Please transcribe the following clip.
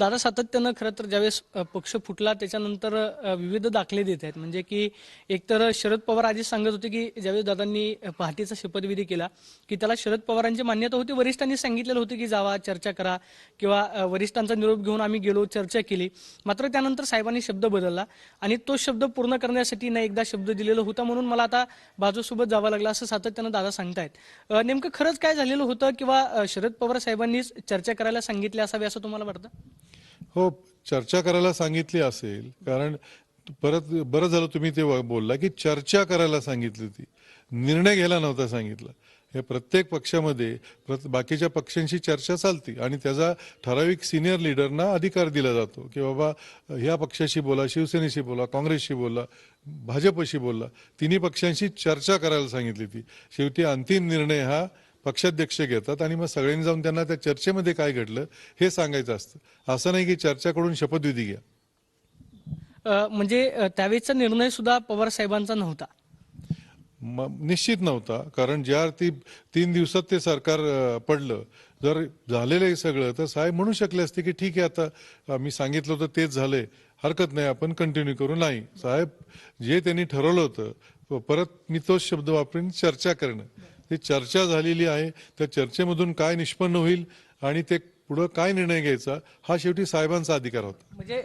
दादा सातत्यानं खरं तर ज्यावेळेस पक्ष फुटला त्याच्यानंतर विविध दाखले देत आहेत. म्हणजे की एकतर शरद पवार आधीच सांगत होते की ज्यावेळेस दादांनी पहाटेचा शपथविधी केला की त्याला शरद पवारांची मान्यता होती. वरिष्ठांनी सांगितलेलं होतं की जावा चर्चा करा. किंवा वरिष्ठांचा निरोप घेऊन आम्ही गेलो चर्चा केली. मात्र त्यानंतर साहेबांनी शब्द बदलला आणि तो शब्द पूर्ण करण्यासाठी न एकदा शब्द दिलेला होता म्हणून मला आता बाजूसोबत जावं लागलं असं सातत्यानं दादा सांगतायत. नेमकं खरंच काय झालेलं होतं किंवा शरद पवार साहेबांनीच चर्चा करायला सांगितले असावे असं तुम्हाला वाटतं? हो चर्चा करायला सांगितली असेल कारण परत बरं झालं तुम्ही ते बोलला की चर्चा करायला सांगितली होती. निर्णय घ्यायला नव्हता सांगितलं. हे प्रत्येक पक्षामध्ये प्रत- बाकीच्या पक्षांशी चर्चा चालते आणि त्याचा ठराविक सिनियर लिडरना अधिकार दिला जातो की बाबा ह्या पक्षाशी बोला शिवसेनेशी बोला काँग्रेसशी बोला भाजपशी बोला. तिन्ही पक्षांशी चर्चा करायला सांगितली ती शेवटी अंतिम निर्णय हा पक्षाध्यक्ष घेतात आणि मग सगळ्यांनी जाऊन त्यांना त्या चर्चेमध्ये काय घडलं हे सांगायचं असतं. असं नाही की चर्चा करून शपथविधी घ्या. म्हणजे त्यावेळेचा निर्णय सुद्धा पवार साहेबांचा नव्हता. निश्चित नव्हता. कारण ज्या ती तीन दिवसात ते सरकार पडलं. जर झालेलं आहे सगळं तर साहेब म्हणू शकले असते की ठीक आहे आता मी सांगितलं होतं तेच झालंय. हरकत नाही आपण कंटिन्यू करू. नाही. साहेब जे त्यांनी ठरवलं होतं परत मी तोच शब्द वापरेन चर्चा करणं. ती चर्चा झालेली आहे. त्या चर्चेमधून काय निष्पन्न होईल आणि ते पुढं काय निर्णय घ्यायचा हा शेवटी साहेबांचा अधिकार होता. म्हणजे